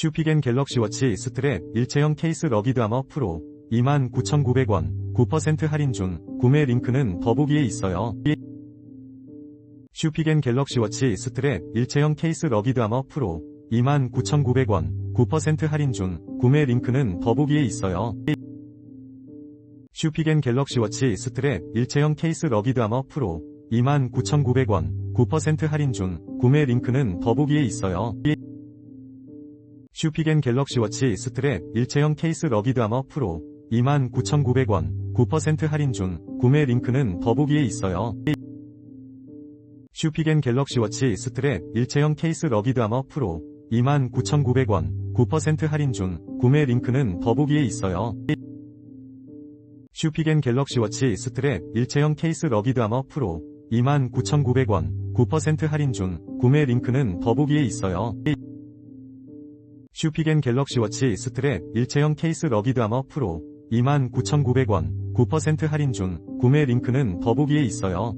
슈피겐 갤럭시 워치 스트랩 일체형 케이스 러기드 아머 프로 29,900원 9% 할인 중 구매 링크는 더보기에 있어요. 슈피겐 갤럭시 워치 스트랩 일체형 케이스 러기드 아머 프로 29,900원 9% 할인 중 구매 링크는 더보기에 있어요. 슈피겐 갤럭시 워치 스트랩 일체형 케이스 러기드 아머 프로 29,900원 9% 할인 중 구매 링크는 더보기에 있어요. 슈피겐 갤럭시 워치 스트랩 일체형 케이스 러기드 아머 프로 29,900원 9% 할인 중 구매 링크는 더보기에 있어요. 슈피겐 갤럭시 워치 스트랩 일체형 케이스 러기드 아머 프로 29,900원 9% 할인 중 구매 링크는 더보기에 있어요. 슈피겐 갤럭시 워치 스트랩 일체형 케이스 러기드 아머 프로 29,900원 9% 할인 중 구매 링크는 더보기에 있어요. 슈피겐 갤럭시 워치 스트랩 일체형 케이스 러기드 아머 프로 29,900원 9% 할인 중 구매 링크는 더보기에 있어요.